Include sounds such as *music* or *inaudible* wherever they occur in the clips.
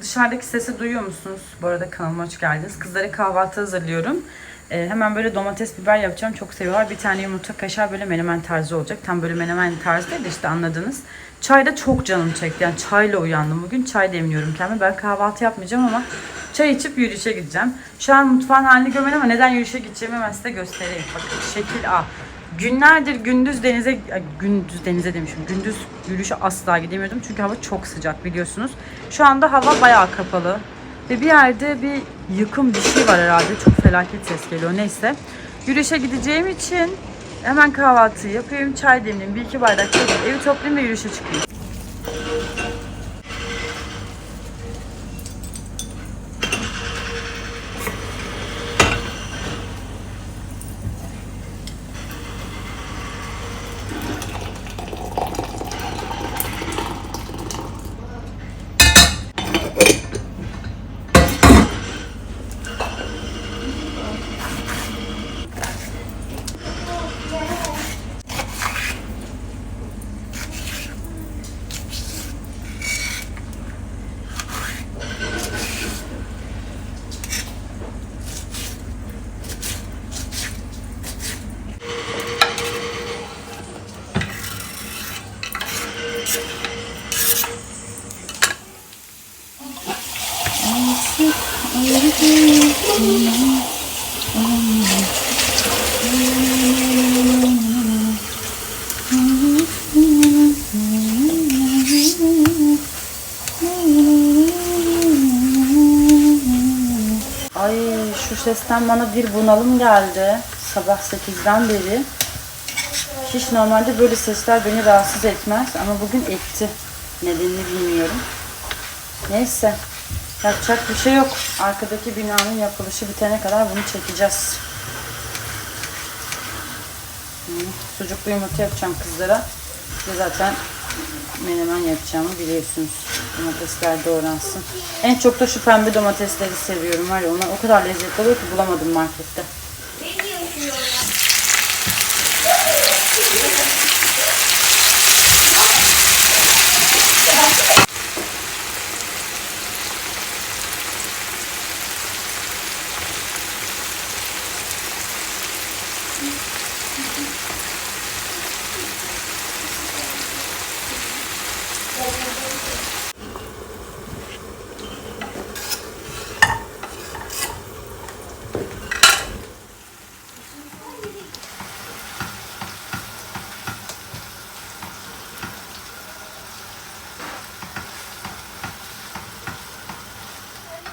Dışarıdaki sesi duyuyor musunuz? Bu arada kanalıma hoş geldiniz. Kızlara kahvaltı hazırlıyorum. Ee, hemen böyle domates biber yapacağım. Çok seviyorlar. Bir tane yumurta kaşar böyle menemen tarzı olacak. Tam böyle menemen tarzı değil de işte anladınız. Çay da çok canım çekti. Yani çayla uyandım bugün. Çay demliyorum kendime. Ben kahvaltı yapmayacağım ama çay içip yürüyüşe gideceğim. Şu an mutfağın halini görmedim ama neden yürüyüşe gideceğimi ben size göstereyim. Bakın şekil A. Günlerdir gündüz denize, gündüz denize demişim. Gündüz yürüyüşe asla gidemiyordum çünkü hava çok sıcak biliyorsunuz. Şu anda hava bayağı kapalı. Ve bir yerde bir yıkım bir şey var herhalde. Çok felaket ses geliyor. Neyse. Yürüyüşe gideceğim için hemen kahvaltı yapayım. Çay demleyeyim. Bir iki bardak çay Evi toplayayım ve yürüyüşe çıkayım. Ay şu sesten bana bir bunalım geldi. Sabah 8'den beri. Hiç normalde böyle sesler beni rahatsız etmez ama bugün etti. Nedenini bilmiyorum. Neyse. Yapacak bir şey yok. Arkadaki binanın yapılışı bitene kadar bunu çekeceğiz. Hı, Sucuklu yumurta yapacağım kızlara. Ve zaten menemen yapacağımı biliyorsunuz. Domatesler doğransın. En çok da şu pembe domatesleri seviyorum var ya onlar o kadar lezzetli oluyor ki bulamadım markette.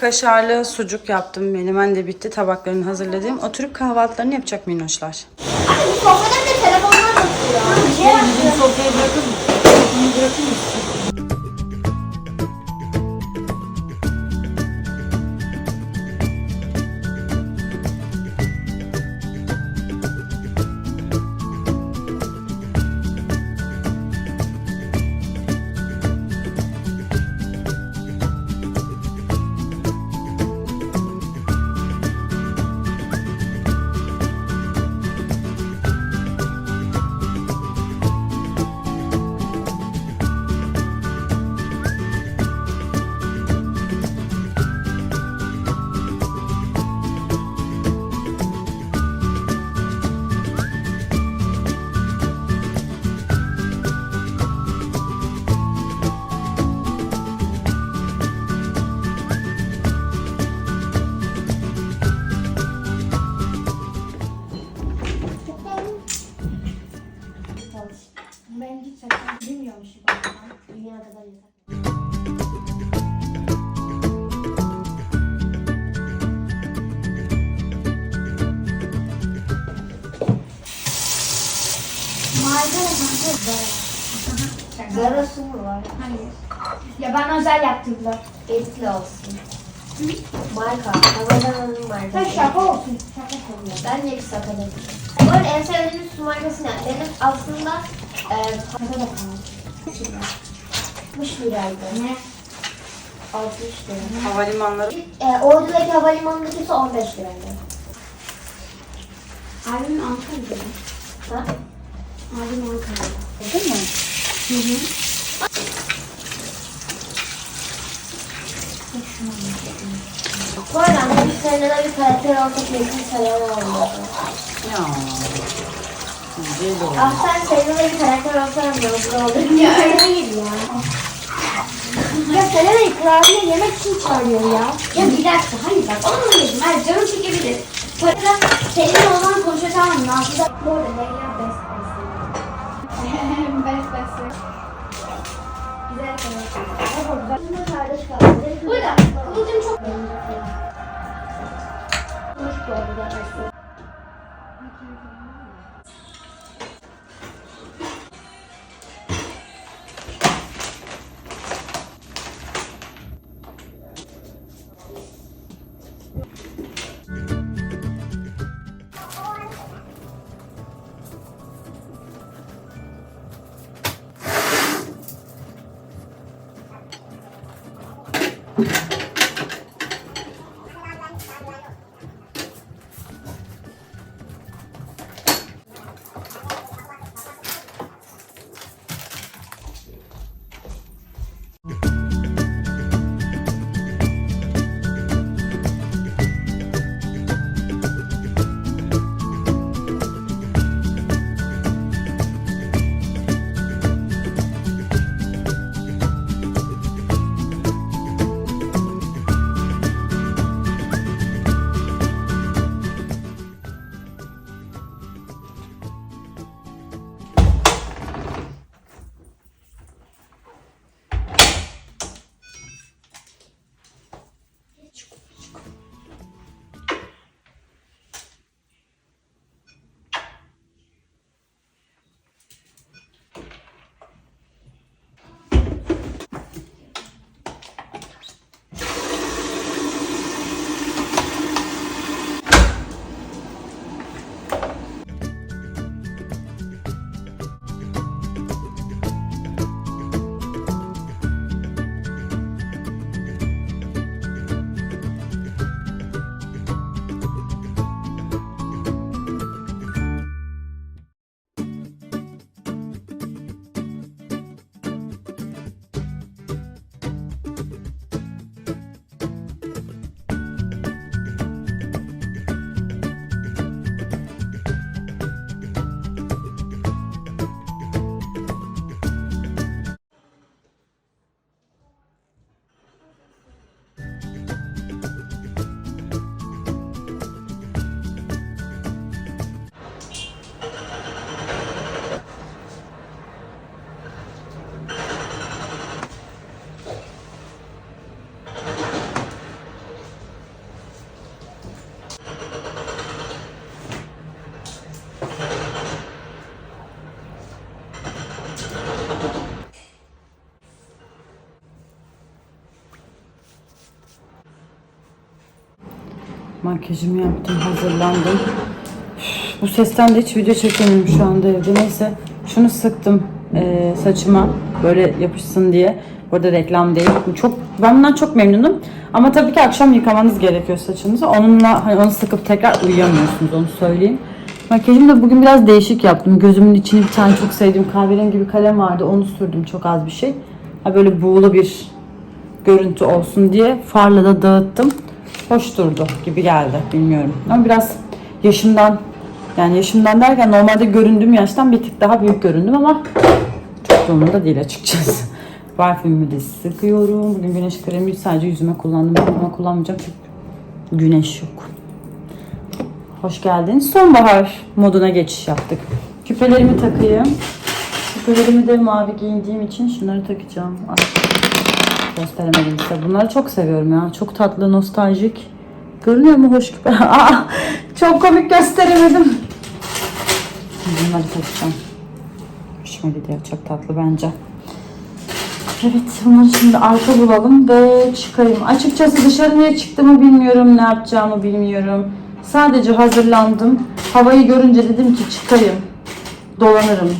Kaşarlı sucuk yaptım. Menemen de bitti. Tabaklarını hazırladım. Oturup kahvaltılarını yapacak minnoşlar. Sofradan da telefonlar bakıyor. Şey sofraya bırakır mısın? bırakır mısın? Zarası mı var? Hayır. Ya ben özel yaptırdılar. Etli olsun. Marka. Havadanın markası. Sen şaka olsun. Şaka konuyor. Ben de bir sakadım. Bu arada en sevdiğim su markası ne? Benim aslında e, Şaka da konuyor. 60 liraydı. Ne? 60 lira. Havalimanları. E, Ordu'daki havalimanındaki 15 liraydı. Abim Ankara'da. Ha? Abim Ankara'da. Değil mi? Bu arada annem seninle de bir karakter olsa kesin selam olmalı. Ya. Güzel oldu. Ah sen seninle de bir karakter olur. Ya ya. Ya Selena ikrarıyla yemek için çağırıyor ya. Ya bir dakika hayır bak onu dedim. Hayır canım çekebilir. Sonra seninle o zaman konuşacağım. Nazlı da bu arada Leyla best Burada Kıvılcım çok Makyajımı yaptım, hazırlandım. Bu sesten de hiç video çekemiyorum şu anda evde. Neyse şunu sıktım eee, saçıma böyle yapışsın diye. Burada reklam değil. Çok ben bundan çok memnunum. Ama tabii ki akşam yıkamanız gerekiyor saçınızı. Onunla hani onu sıkıp tekrar uyuyamıyorsunuz onu söyleyeyim. Makyajımı da bugün biraz değişik yaptım. Gözümün içine bir tane çok sevdiğim kahverengi bir kalem vardı. Onu sürdüm çok az bir şey. Ha böyle buğulu bir görüntü olsun diye farla da dağıttım. Hoş durdu gibi geldi bilmiyorum. Ama biraz yaşımdan yani yaşımdan derken normalde göründüğüm yaştan bir tık daha büyük göründüm ama çok da umurumda değil açıkçası. *laughs* Parfümümü de sıkıyorum. Bugün güneş kremi sadece yüzüme kullandım ama kullanmayacağım çünkü güneş yok. Hoş geldiniz. Sonbahar moduna geçiş yaptık. Küpelerimi takayım. Küpelerimi de mavi giyindiğim için şunları takacağım. Ay, gösteremedim size. Bunları çok seviyorum ya. Çok tatlı, nostaljik. Görünüyor mu hoş küpe? *laughs* Aa, çok komik gösteremedim. Bunları takacağım. Hoşuma gidiyor. Çok tatlı bence. Evet, bunları şimdi arka bulalım ve çıkayım. Açıkçası dışarı niye çıktığımı bilmiyorum, ne yapacağımı bilmiyorum. Sadece hazırlandım. Havayı görünce dedim ki çıkayım. Dolanırım,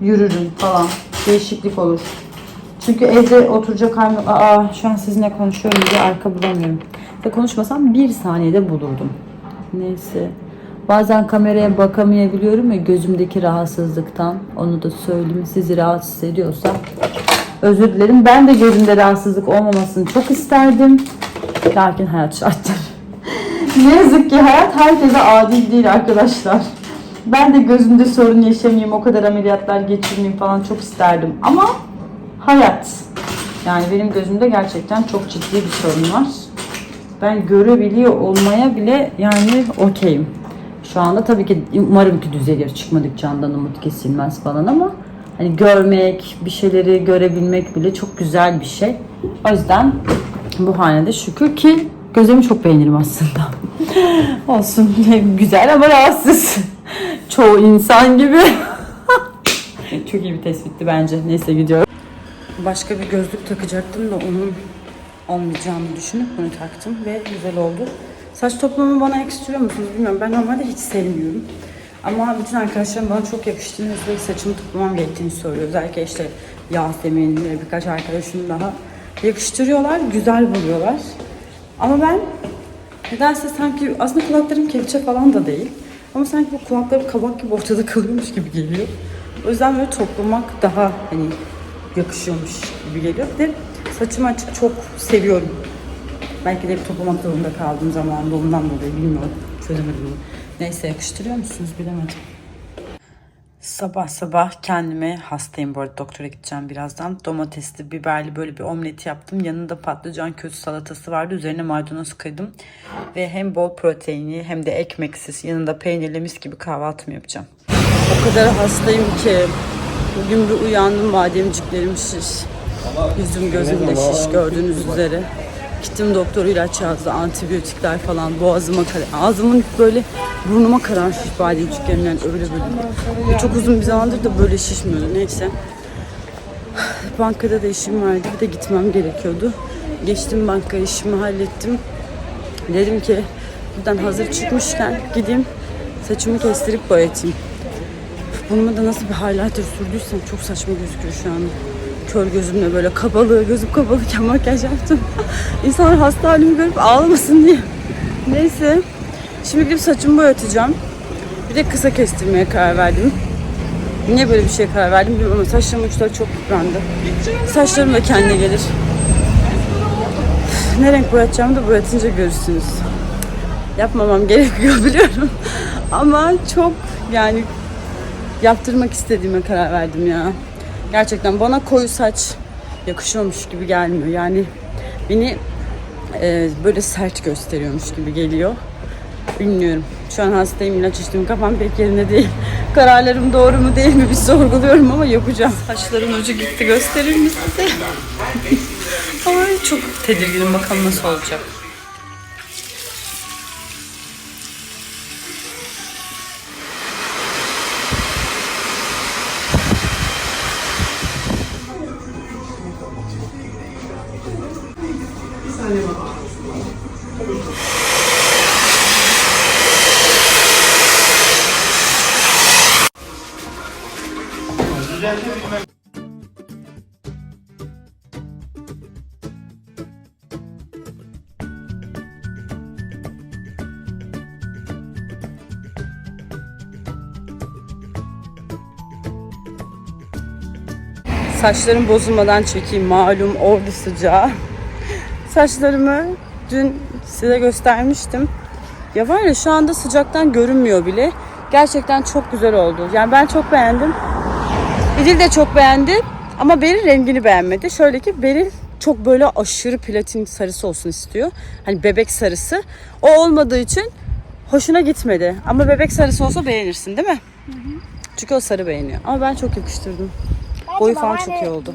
yürürüm falan. Değişiklik olur. Çünkü evde oturacak halim yok. Aa şu an sizinle konuşuyorum diye arka bulamıyorum. Ve konuşmasam bir saniyede bulurdum. Neyse. Bazen kameraya bakamayabiliyorum ya gözümdeki rahatsızlıktan. Onu da söyleyeyim. Sizi rahatsız ediyorsa özür dilerim. Ben de gözümde rahatsızlık olmamasını çok isterdim. Lakin hayat şartları. *laughs* ne yazık ki hayat herkese adil değil arkadaşlar. Ben de gözümde sorun yaşamayayım, o kadar ameliyatlar geçirmeyeyim falan çok isterdim. Ama hayat. Yani benim gözümde gerçekten çok ciddi bir sorun var. Ben görebiliyor olmaya bile yani okeyim. Şu anda tabii ki umarım ki düzelir. Çıkmadık candan umut kesilmez falan ama hani görmek, bir şeyleri görebilmek bile çok güzel bir şey. O yüzden bu hanede şükür ki gözlerimi çok beğenirim aslında. *laughs* Olsun *laughs* güzel ama rahatsız. Çoğu insan gibi. *laughs* çok iyi bir tespitti bence. Neyse gidiyorum. Başka bir gözlük takacaktım da onun olmayacağını düşünüp bunu taktım ve güzel oldu. Saç toplamı bana yakıştırıyor musunuz bilmiyorum. Ben normalde hiç sevmiyorum. Ama bütün arkadaşlarım bana çok yakıştığını ve saçımı toplamam gerektiğini söylüyor. Özellikle işte Yasemin ve birkaç arkadaşım daha yakıştırıyorlar, güzel buluyorlar. Ama ben nedense sanki aslında kulaklarım kepçe falan da değil. Ama sanki bu kulaklarım kabak gibi ortada kalıyormuş gibi geliyor. O yüzden böyle toplamak daha hani yakışıyormuş gibi geliyor. Bir de saçımı açık çok seviyorum. Belki de hep toplamak zorunda kaldım zamanında ondan dolayı bilmiyorum. Çözemedim bunu. Neyse yakıştırıyor musunuz bilemedim. Sabah sabah kendime hastayım bu arada doktora gideceğim birazdan. Domatesli, biberli böyle bir omlet yaptım. Yanında patlıcan kötü salatası vardı. Üzerine maydanoz kıydım. Ve hem bol proteinli hem de ekmeksiz yanında peynirli mis gibi kahvaltımı yapacağım. O kadar hastayım ki bugün bir uyandım bademciklerim şiş. Yüzüm gözüm de şiş gördüğünüz üzere. Gittim doktor ilaç yazdı, antibiyotikler falan boğazıma kadar. Ağzımın böyle burnuma kadar şiş bademciklerimden öyle böyle. Ve çok uzun bir zamandır da böyle şişmiyordu neyse. Bankada da işim vardı bir de gitmem gerekiyordu. Geçtim banka işimi hallettim. Dedim ki buradan hazır çıkmışken gideyim saçımı kestirip boyatayım. Burnuma da nasıl bir highlighter sürdüysem çok saçma gözüküyor şu an. Kör gözümle böyle kabalı, gözüm kabalıyken makyaj yaptım. *laughs* İnsanlar hasta halimi görüp ağlamasın diye. Neyse. Şimdi gidip saçımı boyatacağım. Bir de kısa kestirmeye karar verdim. Niye böyle bir şeye karar verdim bilmiyorum ama saçlarımın uçları çok yıprandı. Saçlarım da kendine gelir. Ne renk boyatacağımı da boyatınca görürsünüz. Yapmamam gerekiyor *laughs* biliyorum. Ama çok yani yaptırmak istediğime karar verdim ya. Gerçekten bana koyu saç yakışıyormuş gibi gelmiyor. Yani beni e, böyle sert gösteriyormuş gibi geliyor. Bilmiyorum. Şu an hastayım, ilaç içtim. Kafam pek yerinde değil. *laughs* Kararlarım doğru mu değil mi bir sorguluyorum ama yapacağım. Saçların ucu gitti. Gösterir mi size? *laughs* Ay çok tedirginim. Bakalım nasıl olacak. Saçlarım bozulmadan çekeyim malum ordu sıcağı. Saçlarımı dün size göstermiştim. Ya var ya şu anda sıcaktan görünmüyor bile. Gerçekten çok güzel oldu. Yani ben çok beğendim. İdil de çok beğendi. Ama Beril rengini beğenmedi. Şöyle ki Beril çok böyle aşırı platin sarısı olsun istiyor. Hani bebek sarısı. O olmadığı için hoşuna gitmedi. Ama bebek sarısı olsa beğenirsin değil mi? Çünkü o sarı beğeniyor. Ama ben çok yakıştırdım. Boyu falan çok iyi oldu.